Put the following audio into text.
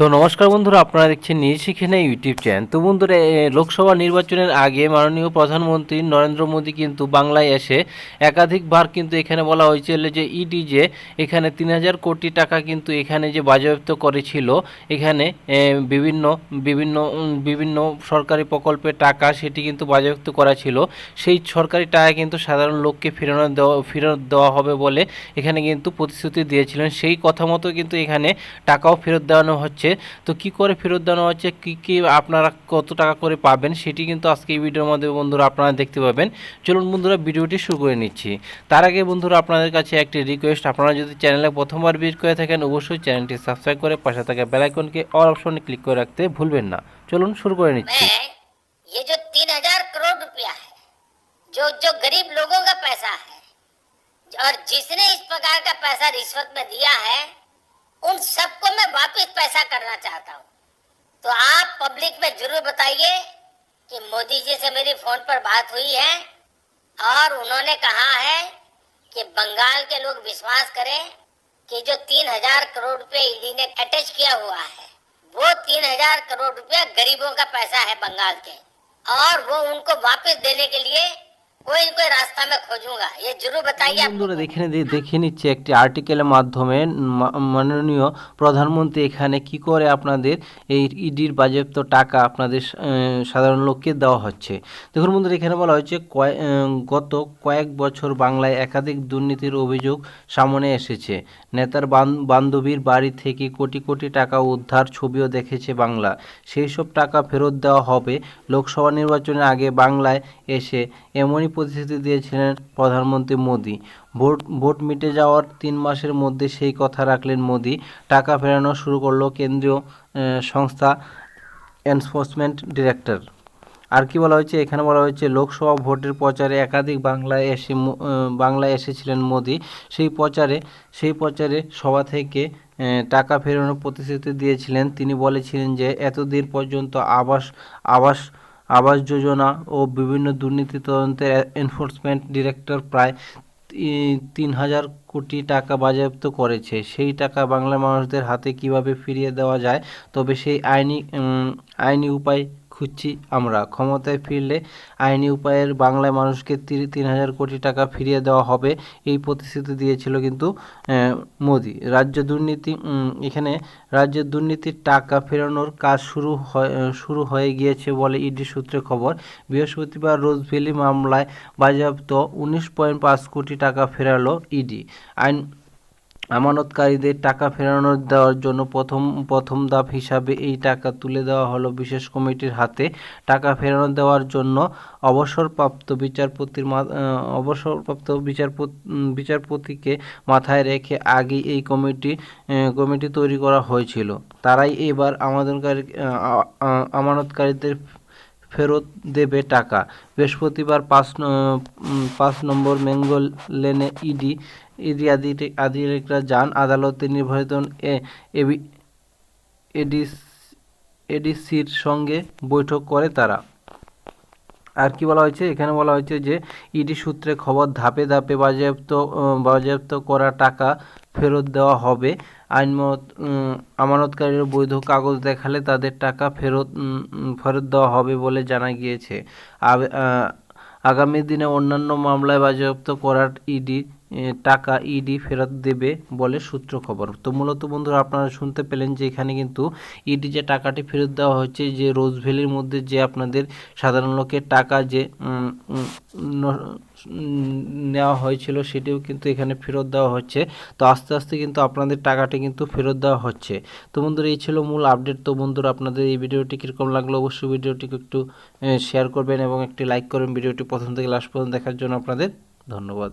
তো নমস্কার বন্ধুরা, আপনারা দেখছেন নিজ শিখেনে ইউটিউব চ্যানেল। তো বন্ধুরা লোকসভা নির্বাচনের আগে মাননীয় প্রধানমন্ত্রী নরেন্দ্র মোদী কিন্তু বাংলায় এসে একাধিকবার কিন্তু এখানে বলা হয়েছিল যে ইডি যে এখানে তিন হাজার কোটি টাকা কিন্তু এখানে যে বাজেয়াপ্ত করেছিল, এখানে বিভিন্ন বিভিন্ন বিভিন্ন সরকারি প্রকল্পের টাকা সেটি কিন্তু বাজেয়াপ্ত করা ছিল। সেই সরকারি টাকা কিন্তু সাধারণ লোককে ফেরানো দেওয়া ফেরত দেওয়া হবে বলে এখানে কিন্তু প্রতিশ্রুতি দিয়েছিলেন। সেই কথা মতো কিন্তু এখানে টাকাও ফেরত দেওয়ানো হচ্ছে। তো কি করে ফেরত দেওয়ানো হচ্ছে কি কি আপনারা কত টাকা করে পাবেন সেটি কিন্তু আজকে এই ভিডিওর মধ্যে বন্ধুরা আপনারা দেখতে পাবেন চলুন বন্ধুরা ভিডিওটি শুরু করে নিচ্ছি তার আগে বন্ধুরা আপনাদের কাছে একটি রিকোয়েস্ট আপনারা যদি চ্যানেলে প্রথমবার ভিজিট করে থাকেন অবশ্যই চ্যানেলটি সাবস্ক্রাইব করে পাশে থাকা বেল আইকনকে অল অপশনে ক্লিক করে রাখতে ভুলবেন না চলুন শুরু করে নিচ্ছি मैं ये जो तीन हजार करोड़ रुपया है जो जो गरीब लोगों का पैसा है और जिसने इस प्रकार का पैसा रिश्वत में दिया है उन सबको मैं वापस पैसा करना चाहता हूँ। तो आप पब्लिक में ज़रूर बताइए कि मोदी जी से मेरी फ़ोन पर बात हुई है और उन्होंने कहा है कि बंगाल के लोग विश्वास करें कि जो तीन हज़ार करोड़ रुपए ईडी ने अटैच किया हुआ है, वो तीन हज़ार करोड़ रुपया गरीबों का पैसा है बंगाल के। और वो उनको वापस देने के लिए দেখে নিচ্ছে একটি আর্টিকেলের মাধ্যমে মাননীয় প্রধানমন্ত্রী এখানে কি করে আপনাদের এই e ইডির বাজেপ্ত টাকা আপনাদের সাধারণ লোককে দেওয়া হচ্ছে। দেখুন বন্ধুরা, এখানে বলা হয়েছে গত কয়েক বছর বাংলায় একাধিক দুর্নীতির অভিযোগ সামনে এসেছে। নেতার বান্ধবীর বাড়ি থেকে কোটি কোটি টাকা উদ্ধার ছবিও দেখেছে বাংলা। সেই সব টাকা ফেরত দেওয়া হবে লোকসভা নির্বাচনের আগে বাংলায় এসে। এমনই প্রতিশ্রুতি দিয়েছিলেন প্রধানমন্ত্রী মোদী। ভোট ভোট মিটে যাওয়ার তিন মাসের মধ্যে সেই কথা রাখলেন মোদী। টাকা ফেরানো শুরু করল কেন্দ্রীয় সংস্থা এনফোর্সমেন্ট ডিরেক্টর। আর কি বলা হয়েছে? এখানে বলা হয়েছে, লোকসভা ভোটের প্রচারে একাধিক বাংলায় এসে বাংলায় এসেছিলেন মোদী। সেই প্রচারে সেই প্রচারে সভা থেকে টাকা ফেরানোর প্রতিশ্রুতি দিয়েছিলেন। তিনি বলেছিলেন যে, এতদিন পর্যন্ত আবাস আবাস আবাস যোজনা ও বিভিন্ন দুর্নীতি তদন্তের এনফোর্সমেন্ট ডিরেক্টর প্রায় তিন হাজার কোটি টাকা বাজেয়াপ্ত করেছে। সেই টাকা বাংলা মানুষদের হাতে কীভাবে ফিরিয়ে দেওয়া যায়? তবে সেই আইনি আইনি উপায় খুঁজছি। আমরা ক্ষমতায় ফিরলে আইনি উপায়ের বাংলায় মানুষকে তিন হাজার কোটি টাকা ফিরিয়ে দেওয়া হবে, এই প্রতিশ্রুতি দিয়েছিল কিন্তু মোদি। রাজ্য দুর্নীতি এখানে রাজ্যের দুর্নীতির টাকা ফেরানোর কাজ শুরু হয় শুরু হয়ে গিয়েছে বলে ইডি সূত্রে খবর। বৃহস্পতিবার রোজভ্যালি মামলায় বাজেয়াপ্ত উনিশ পয়েন্ট পাঁচ কোটি টাকা ফেরালো ইডি। আইন আমানতকারীদের টাকা ফেরানো দেওয়ার জন্য প্রথম প্রথম ধাপ হিসাবে এই টাকা তুলে দেওয়া হলো। বিশেষ কমিটির হাতে টাকা ফেরানো দেওয়ার জন্য অবসরপ্রাপ্ত বিচারপতির অবসরপ্রাপ্ত বিচারপতি বিচারপতিকে মাথায় রেখে আগেই এই কমিটি কমিটি তৈরি করা হয়েছিল। তারাই এবার আমানতকারী আমানতকারীদের ফেরত দেবে টাকা। বৃহস্পতিবার পাঁচ পাঁচ নম্বর মেঙ্গল লেনে ইডি ইডি আধিকারিক- আধিকারিকরা যান আদালতে নির্ধারিত এ- এডিসির সঙ্গে বৈঠক করে তারা। আর কি বলা হয়েছে? এখানে বলা হয়েছে যে ইডি সূত্রে খবর ধাপে ধাপে বাজেয়াপ্ত বাজেয়াপ্ত করা টাকা ফেরত দেওয়া হবে। উম, আমানতকারীর বৈধ কাগজ দেখালে তাদের টাকা ফেরত ফেরত দেওয়া হবে বলে জানা গিয়েছে। আগামী দিনে অন্যান্য মামলায় বাজেয়াপ্ত করার ইডি টাকা ইডি ফেরত দেবে বলে সূত্র খবর। তো মূলত বন্ধুরা, আপনারা শুনতে পেলেন যে এখানে কিন্তু ইডি যে টাকাটি ফেরত দেওয়া হচ্ছে যে রোজভ্যালির মধ্যে যে আপনাদের সাধারণ লোকের টাকা যে নেওয়া হয়েছিল, সেটিও কিন্তু এখানে ফেরত দেওয়া হচ্ছে। তো আস্তে আস্তে কিন্তু আপনাদের টাকাটি কিন্তু ফেরত দেওয়া হচ্ছে। তো বন্ধুরা, এই ছিল মূল আপডেট। তো বন্ধুরা, আপনাদের এই ভিডিওটি কীরকম লাগল অবশ্যই ভিডিওটিকে একটু শেয়ার করবেন এবং একটি লাইক করবেন। ভিডিওটি প্রথম থেকে লাস্ট পর্যন্ত দেখার জন্য আপনাদের ধন্যবাদ।